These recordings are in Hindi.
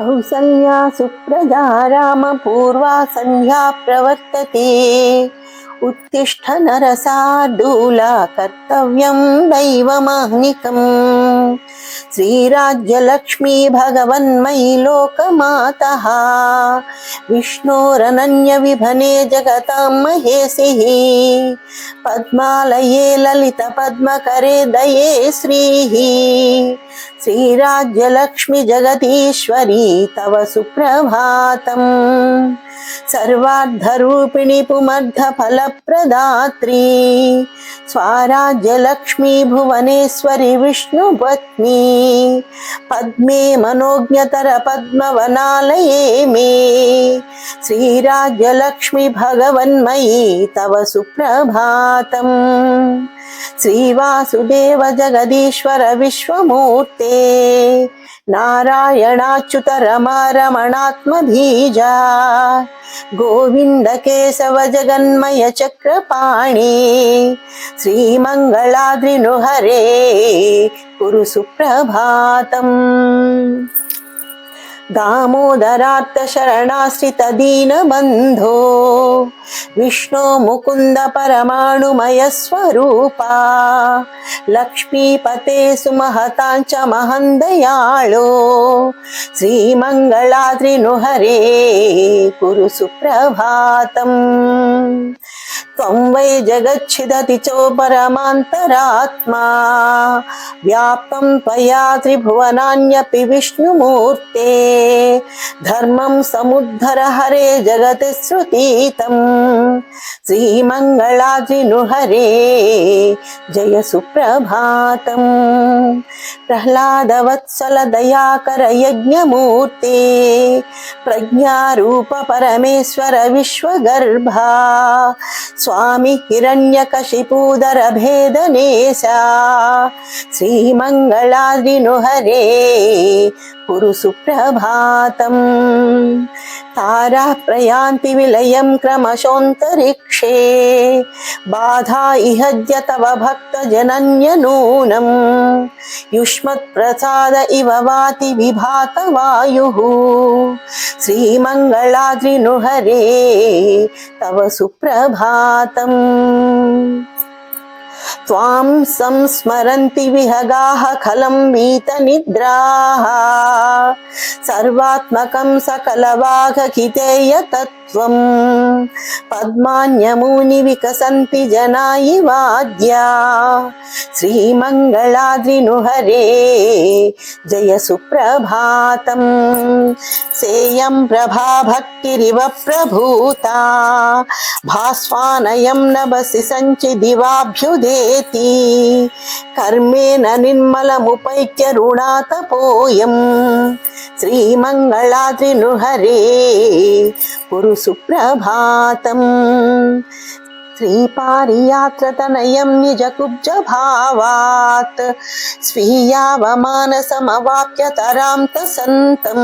कौसल्या सुप्रजा रामपूर्वा सन्ध्या प्रवर्तते। उत्तिष्ठ नरसार्दूला कर्तव्यं दैवमाह्निकम् श्रीराज्यलक्ष्मी भगवन्मयि लोकमातः। विष्णोरनन्यविभने जगतां महेशिः। पद्मालये ललितपद्मकरे दये श्रीः। श्रीराज्यलक्ष्मि जगदीश्वरी तव सुप्रभातम्। सर्वार्धरूपिणि पुमर्धफलप्रदात्री स्वाराज्यलक्ष्मी भुवनेश्वरि विष्णुपत्नी पद्मे मनोज्ञतर पद्मवनालये मे श्रीराज्यलक्ष्मि भगवन्मयी तव सुप्रभातम् శ్రీవాసుదేవ జగదీశ్వర విశ్వమూర్తే. నారాయణాచ్యుత రమారమణాత్మబీజ గోవింద కేశవ జగన్మయ చక్రపాణి. శ్రీమంగళాద్రిను హరే కురు సుప్రభాతం. दामोदरार्तशरणाश्रितदीनबन्धो विष्णो मुकुन्द परमाणुमय स्वरूपा लक्ष्मीपते सुमहतां च महन्दयाळो श्रीमङ्गलाद्रिनुहरे कुरु सुप्रभातम् त्वं वै जगच्छिदति चो परमान्तरात्मा व्याप्तं त्वया त्रिभुवनान्यपि विष्णुमूर्ते। धर्मं समुद्धर हरे जगति श्रुतीतं। श्रीमङ्गलाद्रिनुहरे जय सुप्रभातम् प्रह्लादवत्सल दयाकर यज्ञमूर्ते प्रज्ञारूप परमेश्वर विश्वगर्भा స్వామి హిరణ్యకశిపూదర భేదనేశా. శ్రీమంగళాద్రిను హరే कुरु सुप्रभातम् ताराः प्रयान्ति विलयं क्रमशोऽन्तरिक्षे। बाधा इहद्य तव भक्तजनन्यनूनम्। युष्मत्प्रसाद इव वाति विभात वायुः श्रीमङ्गलाद्रिनुहरे तव सुप्रभातम्। त्वां संस्मरन्ति विहगाः खलं वीतनिद्राः सर्वात्मकं सकलवाघकितेय तत्त्वं पद्मान्यमूनि विकसन्ति जनायि वाद्या श्रीमङ्गलाद्रिनुहरे जय सुप्रभातम् सेयं प्रभा भक्तिरिव प्रभूता भास्वानयं नभसि सञ्चिदिवाभ्युदेति कर्मेण निर्मलमुपैक्य ऋणातपोयम् श्रीमङ्गलाद्रिनुहरे कुरु सुप्रभातम् श्रीपारियात्रतनयं निजकुब्जभावात् स्वीयावमानसमवाप्यतरां तसन्तं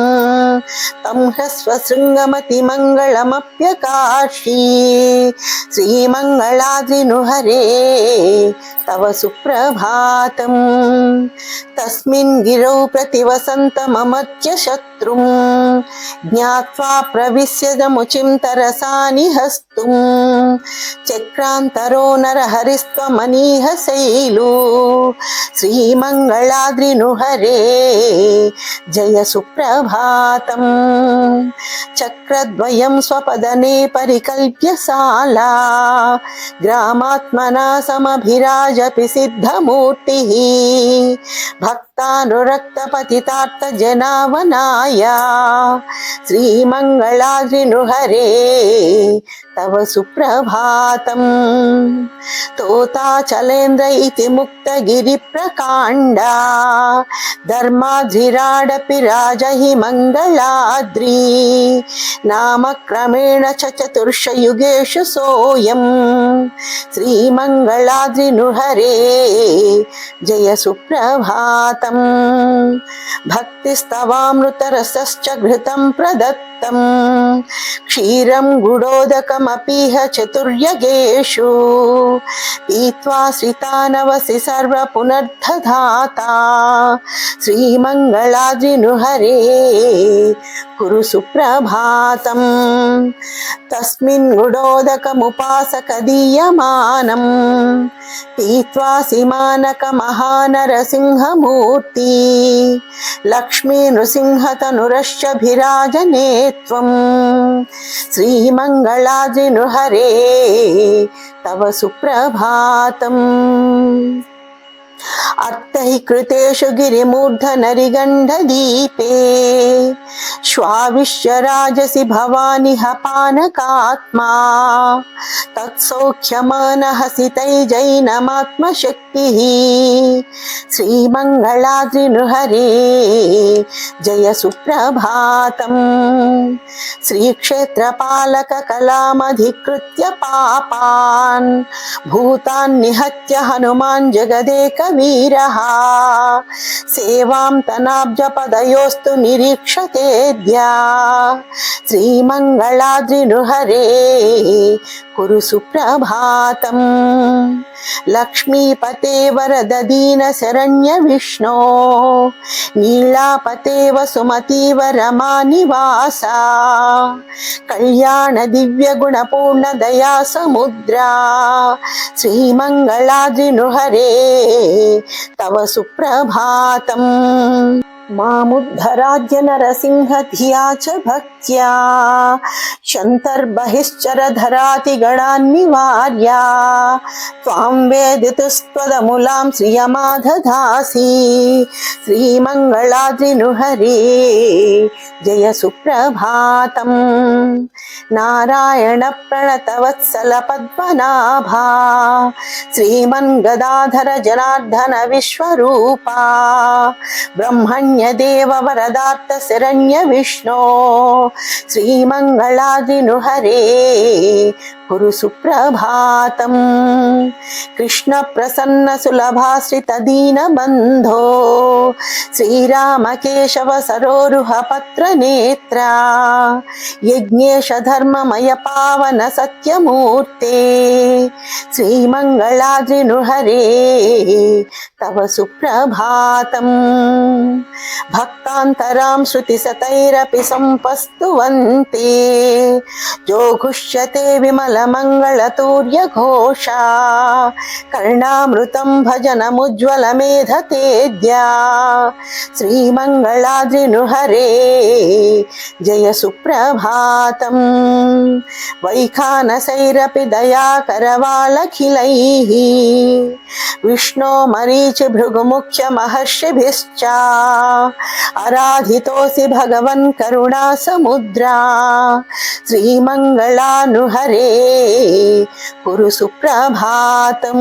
तं ह्रस्वशृङ्गमतिमङ्गलमप्यकाशी श्रीमङ्गलाद्रिनुहरे तव सुप्रभातम् तस्मिन् गिरौ प्रतिवसन्तममत्य शत्रुं ज्ञात्वा प्रविश्यदमुचिं तरसानि हस्तुम् చక్రాంతరో నరహరిస్త్వమనీహ శైలు. శ్రీమంగళాద్రినుహరే జయ సుప్రభాతం. చక్రద్వయం స్వపదనే పరికల్ప్య సాలా గ్రామాత్మనా సమభిరాజపి సిద్ధమూర్తి. భక్ भक्तानुरक्तपतितार्थजनावनाया श्रीमङ्गलाद्रिनुहरे तव सुप्रभातम् तोताचलेन्द्र इति मुक्तगिरिप्रकाण्डा धर्माधिराडपि राजहि मङ्गलाद्री नामक्रमेण च चतुर्षयुगेषु सोऽयम् श्रीमङ्गलाद्रिनुहरे जय सुप्रभातम् भक्तिस्तवामृतरसश्च घृतं प्रदत्त क्षीरम क्षीरं गुडोदकमपीह चतुर्यगेषु। శ్రీమన్మయీత్వా శ్రితానవసి సర్వ పునర్ధాత శ్రీమంగళాద్రిను హరే కురు సుప్రభాతం తస్మిన్ గుడోదకముపాసకదీయమానం పీత్వా సిమానక మహానరసింహమూర్తి లక్ష్మీ నృసింహతనురశ్చభిరాజనేత్వం హరే तव सुप्रभातम्। अर्थैः कृतेषु गिरिमूर्धनरिगण्डदीपे। श्वाविश्य राजसि भवानि हपानकात्मा। तत्सौख्यमानहसि तैजैनमात्मशक्तिः। श्रीमङ्गलाद्रिनृहरे जय सुप्रभातम् श्रीक्षेत्रपालककलामधिकृत्य पापान्। भूतान् निहत्य हनुमान् जगदेकवीरः सेवां तनाब्जपदयोस्तु निरीक्षतेद्या श्रीमङ्गलाद्रिनृहरे कुरु सुप्रभातम्। लक्ष्मीपते वरददीनशरण्य विष्णो। नीलापते वसुमती वसुमतीव रमानिवासा कल्याण दिव्यगुणपूर्ण दया समुद्रा। श्रीमङ्गलाद्रिनृहरे तव सुप्रभातम्। मामुद्धराज्य नरसिंह धिया च भक्त्या शन्तर्बहिश्चरधरातिगणान्निवार्या त्वां वेदितुस्त्वदमुलां श्रियमादधासि श्रीमङ्गलाद्रिनृहरे। जय सुप्रभातम् नारायणप्रणतवत्सलपद्मनाभा। श्रीमन्गदाधर जनार्दन विश्वरूपा ब्रह्मण्यदेव ശ്രീമംഗളാകിനു ഹരേ కురు సుప్రభాతం. కృష్ణ ప్రసన్న సులభాశ్రిత దీనబంధో శ్రీరామకేశవ సరోరుహ పత్ర నేత్ర. యజ్ఞేష ధర్మమయ పావన సత్యమూర్తే. శ్రీమంగళాద్రి నృహరే తవ సుప్రభాతం. భక్తాంతరాం శృతి సతైరపి సంపస్తువంతే. జోఘుష్యతే విమల विमलमङ्गलतूर्यघोषा कर्णामृतं भजनमुज्ज्वलमेधतेद्या। श्रीमङ्गलाद्रिनृहरे जय सुप्रभातम् वैखानसैरपि दयाकरवालखिलैः विष्णो मरीचि भृगुमुख्य महर्षिभिश्च आराधितोऽसि भगवन् करुणासमुद्रा। श्रीमङ्गलानुहरे। కురు సుప్రభాతం